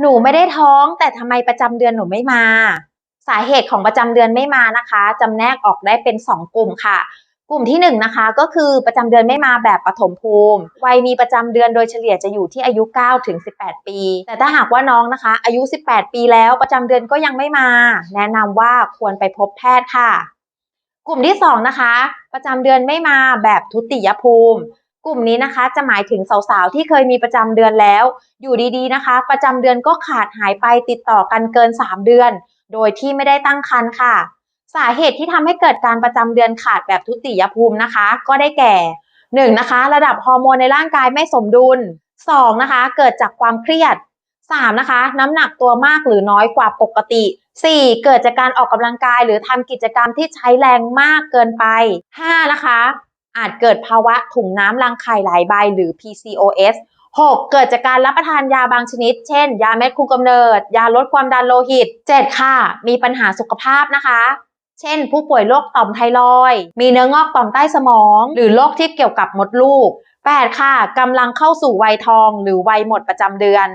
หนูไม่ได้ท้องแต่ทำไมประจำเดือนหนูไม่มา สาเหตุของประจำเดือนไม่มานะคะจำแนกออกได้เป็น 2 กลุ่มค่ะ กลุ่มที่1นงนะคะก็คือประจำเดือนไม่มาแบบปฐมภูมิ วัยมีประจำเดือนโดยเฉลี่ยจะอยู่ที่อายุ9ถึง18 ปี แต่ถ้าหากว่าน้องนะคะ อายุ 18 ปีแล้วประจำเดือนก็ยังไม่มา แนะนำว่าควรไปพบแพทย์ค่ะ กลุ่มที่2นะคะประจำเดือนไม่มาแบบทุติยภูมิ กลุ่มนี้นะคะจะหมายถึงสาวๆ ที่เคยมีประจำเดือนแล้ว อยู่ดีๆนะคะ ประจำเดือนก็ขาดหายไปติดต่อกันเกิน 3 เดือน โดยที่ไม่ได้ตั้งครรภ์ค่ะ สาเหตุที่ทำให้เกิดการประจำเดือนขาดแบบทุติยภูมินะคะ ก็ได้แก่ 1. นะคะ ระดับฮอร์โมนในร่างกายไม่สมดุล 2. นะคะ เกิดจากความเครียด 3. นะคะ น้ำหนักตัวมากหรือน้อยกว่าปกติ 4. เกิดจากการออกกำลังกายหรือทำกิจกรรมที่ใช้แรงมากเกินไป 5. นะคะ อาจเกิดภาวะถุงน้ำรังไข่หลายใบหรือ PCOS 6. เกิดจากการรับประทานยาบางชนิด เช่น ยาเม็ดคุมกำเนิด ยาลดความดันโลหิต 7. ค่ะ มีปัญหาสุขภาพนะคะ เช่น ผู้ป่วยโรคต่อมไทรอย มีเนื้องอกต่อมใต้สมอง หรือโรคที่เกี่ยวกับมดลูก 8. ค่ะกำลังเข้าสู่วัยทอง หรือวัยหมดประจำเดือน